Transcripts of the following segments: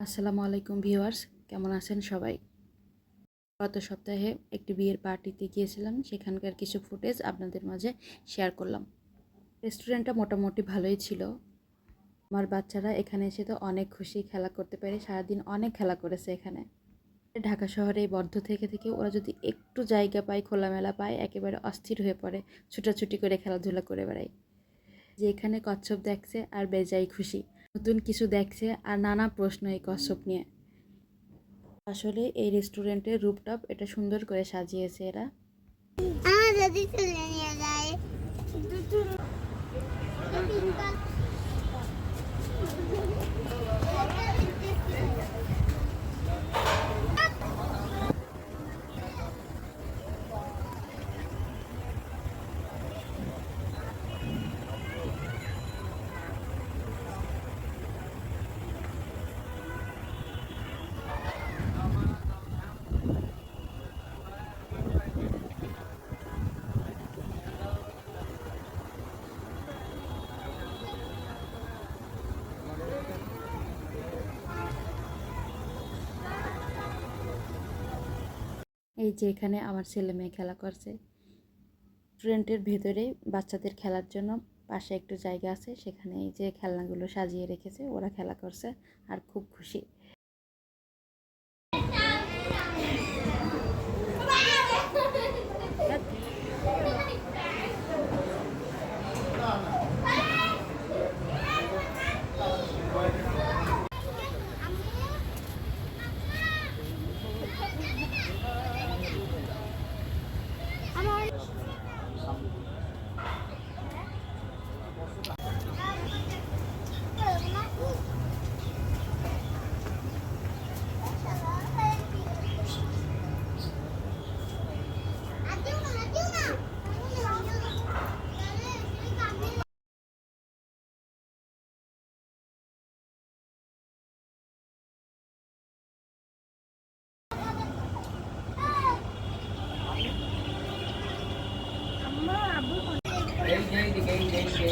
আসসালামু আলাইকুম ভিউয়ার্স, কেমন আছেন সবাই? গত সপ্তাহে একটি বিয়ের পার্টিতে গিয়েছিলাম, সেখানকার কিছু ফুটেজ আপনাদের মাঝে শেয়ার করলাম। রেস্টুরেন্টটা মোটামুটি ভালোই ছিল। আমার বাচ্চারা এখানে এসে তো অনেক খুশি খেলা করতে পারে, সারাদিন অনেক খেলা করেছে এখানে। ঢাকা শহরে বদ্ধ থেকে থেকে ওরা যদি একটু জায়গা পায়, খোলামেলা পায়, একেবারে অস্থির হয়ে পড়ে, ছুটাছুটি করে খেলাধুলা করে বেড়ায়। যে এখানে কচ্ছপ দেখছে আর বেজাই খুশি। নতুন কিছু দেখছে আর নানা প্রশ্ন এই কচ্ছপ নিয়ে। আসলে এই রেস্টুরেন্টের রুপটপ এটা সুন্দর করে সাজিয়েছে এরা। আমার এই যে এখানে আমার ছেলে মেয়ে খেলা করছে। স্টুডেন্টের ভেতরেই বাচ্চাদের খেলার জন্য পাশে একটু জায়গা আছে, সেখানে এই যে খেলনাগুলো সাজিয়ে রেখেছে, ওরা খেলা করছে আর খুব খুশি।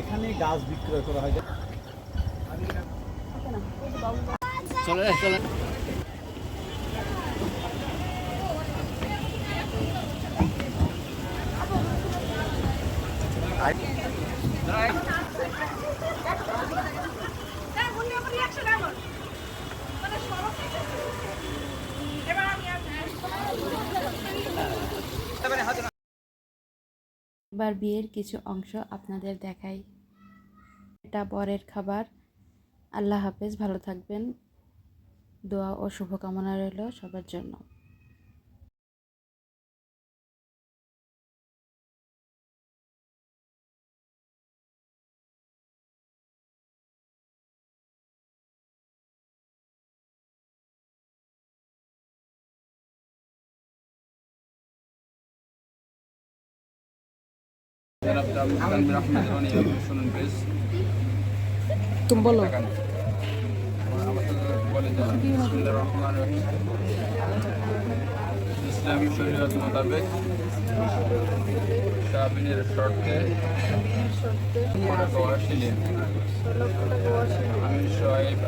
এখানে। গাছ বিক্রয় করা হয়। এবার বিয়ের কিছু অংশ আপনাদের দেখাই। এটা বরের খাবার। আল্লাহ হাফেজ, ভালো থাকবেন। দোয়া ও শুভকামনা রইল সবার জন্য। তুমি বলো। ইসলামী শরীয়ত মোতাবেক সাবিনের শর্তে আমি শোয়েব